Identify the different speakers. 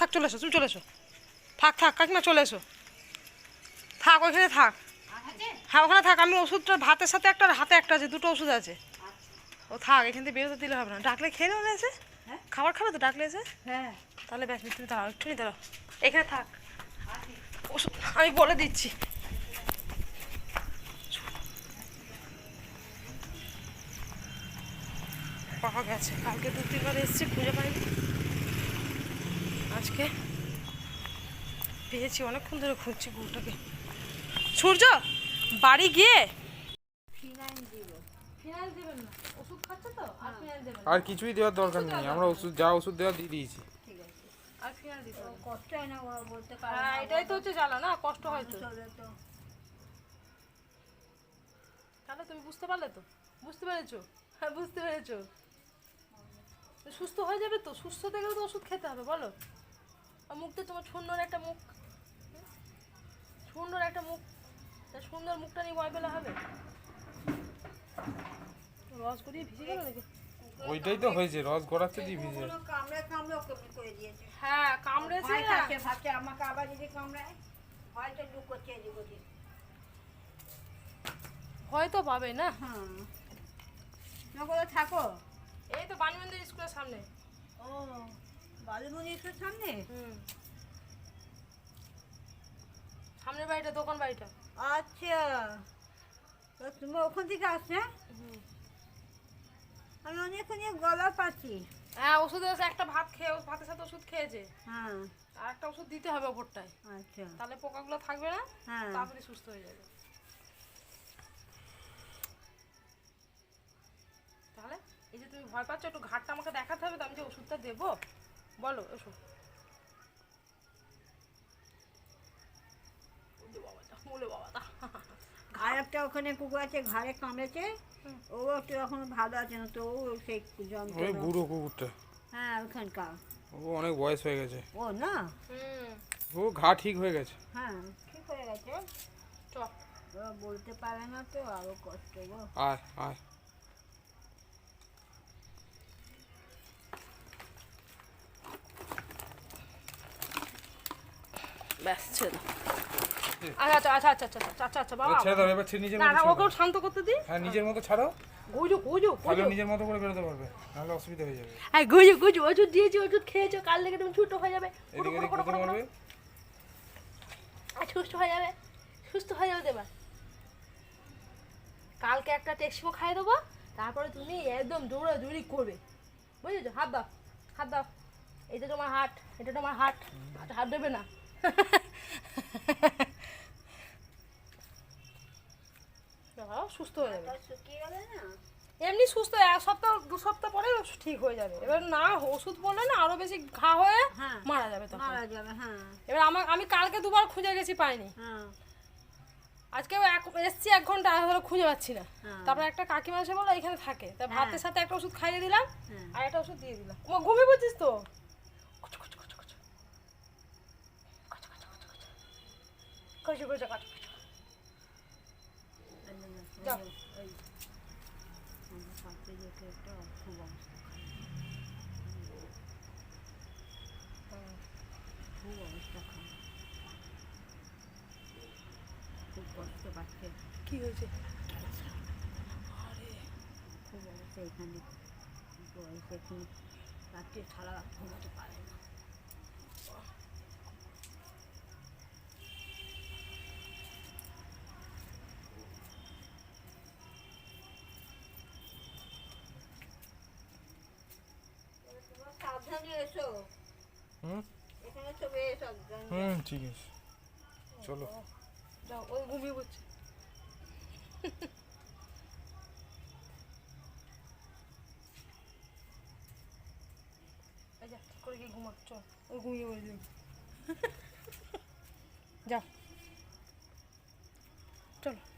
Speaker 1: থাক চলে এসো তুমি চলে এসো। থাক থাক কাকিমা চলে এসো। থাক ওইখানে থাক। হ্যাঁ ওখানে থাক আমি ওষুধটা ভাতের সাথে একটা হাতে একটা আছে দুটো ওষুধ আছে। ও থাক এখান থেকে বেরোতে দিলে হবে না। ডাকলে খেয়ে নেবে এসে খাবার খাবে তো ডাকলে এসে
Speaker 2: হ্যাঁ।
Speaker 1: তাহলে ব্যাস তুমি দাঁড়াও একটুখানি দাঁড়াও। এখানে থাক। ওষুধ আমি বলে দিচ্ছি। পাওয়া গেছে। কালকে দু তিনবার এসেছি খুঁজে আজকে পেয়েছি অনেকক্ষণ ধরে খুঁজছি গরুটাকে সূর্য বাড়ি গিয়ে? আর
Speaker 3: কিছুই দেওয়ার দরকার নেই আমরা ওষুধ যা ওষুধ দেওয়া দিয়ে দিয়েছি।
Speaker 2: হয়
Speaker 1: হ্যাঁ এটাই তো হচ্ছে জ্বালা না? কষ্ট হয় তো। তাহলে তুমি বুঝতে পারলে তো? বুঝতে পেরেছ? হ্যাঁ বুঝতে পেরেছ। সুস্থ হয়ে যাবে তো? সুস্থ থেকেও তো ওষুধ খেতে হবে বলো। মুখটা তোমার সুন্দর একটা মুখ। সুন্দর একটা মুখ। তা সুন্দর মুখটা নিয়ে ভয় পেলে হবে? রস করিয়ে ভিজে গেল দেখি
Speaker 3: ওইটাই তো হয়েছে রস গড়াচ্ছে দিয়ে ভিজে।
Speaker 2: কামড়ে কামড়ে ওকে করে দিয়েছে?
Speaker 1: হ্যাঁ কামড়েছে না।
Speaker 2: ভাবছে আমাকে আবার যদি কামড়ায় হয়তো লুকোচ্ছে এদিক ওদিক
Speaker 1: ভয় তো পাবে না।
Speaker 2: হ্যাঁ। নগরে থাকো।
Speaker 1: এই তো বাণীমন্দির স্কুলের সামনে।
Speaker 2: ও। বালুমণি তো সামনে?
Speaker 1: হুম। সামনের বাড়িটা দোকান বাড়িটা।
Speaker 2: আচ্ছা। তুমি ওখান থেকে আসছে আমি অনেকক্ষণ গলা পাচ্ছি।
Speaker 1: হ্যাঁ ওষুধ একটা ভাত খেয়ে ভাতের সাথে ওষুধ খেয়েছে।
Speaker 2: হ্যাঁ।
Speaker 1: আর একটা ওষুধ দিতে হবে ওপরটায়।
Speaker 2: আচ্ছা।
Speaker 1: তাহলে পোকাগুলো থাকবে না
Speaker 2: হ্যাঁ।
Speaker 1: তাড়াতাড়ি সুস্থ হয়ে যাবে। তাহলে এই যে তুমি ভয় পাচ্ছ একটু ঘাটটা আমাকে দেখাতে হবে তো আমি যে ওষুধটা দেবো। বলো
Speaker 2: আর একটা ওখানে কুকুর আছে ঘাড়ে কামড়েছে। ও একটু এখন ভালো আছে না তো ও সেই
Speaker 3: ওই বুড়ো কুকুরটা।
Speaker 2: হ্যাঁ ওখানকার।
Speaker 3: ও অনেক বয়স হয়ে গেছে।
Speaker 2: ও না?
Speaker 3: ও ঘা ঠিক হয়ে গেছে।
Speaker 2: হ্যাঁ ঠিক হয়ে গেছে।
Speaker 1: চ
Speaker 2: ও বলতে পারে না তো আরও কষ্ট গো।
Speaker 3: আয় আয়।
Speaker 1: ব্যাস ছেড়ে দাও। আচ্ছা আচ্ছা আচ্ছা আচ্ছা আচ্ছা আচ্ছা আচ্ছা বাবা
Speaker 3: ছেড়ে দাও এবার ছেড়ে নিজের
Speaker 1: না ওকেও শান্ত করতে দিই।
Speaker 3: হ্যাঁ নিজের মতো ছাড়ো।
Speaker 1: গুজো গুজো
Speaker 3: তাহলে নিজের মতো করে বেরোতে পারবে নাহলে অসুবিধা হয়ে যাবে।
Speaker 1: হ্যাঁ গুজো গুজো ওষুধ দিয়েছি ওষুধ খেয়েছো কাল থেকে তুমি ছোট হয়ে যাবে।
Speaker 3: এদিকে এদিক করতে পারবে?
Speaker 1: সুস্থ হয়ে যাবে সুস্থ হয়ে যাবে এবার। কালকে একটা টেক্সিমো খাইয়ে দেবো তারপরে তুমি একদম দৌড়াদৌড়ি করবে। বুঝেছ? হাত দাও হাত দাও। এটা তোমার হাট এটা তোমার হাট হাত- হাত দেবে না। সুস্থ হয়ে যাবে। এমনি সুস্থ এক সপ্তাহ দু সপ্তাহ পরে ঠিক হয়ে যাবে। এবার না ওষুধ বললে না আরও বেশি ঘা হয়ে
Speaker 2: হ্যাঁ
Speaker 1: মারা যাবে তখন।
Speaker 2: মারা যাবে হ্যাঁ।
Speaker 1: এবার আমার আমি কালকে দুবার খুঁজে গেছি পাইনি। আজকে এক এসছি এক ঘণ্টা ধরো খুঁজে পাচ্ছি না। তারপরে একটা কাকিমা এসে বলল এখানে থাকে। তা ভাতের সাথে একটা ওষুধ খাইয়ে দিলাম। আর একটা ওষুধ দিয়ে দিলাম। ও ঘুমিয়ে পড়ছিস তো?
Speaker 2: পাশে যে কেকটা খুব কষ্ট পাচ্ছে
Speaker 1: কি হয়েছে?
Speaker 2: খুব অবস্থা এখানে। বয়স রাত্রে রাত ঘুমোতে পারে না।
Speaker 3: হুম? ঠিক আছে। চলো।
Speaker 1: ওই ঘুমিয়ে চলো।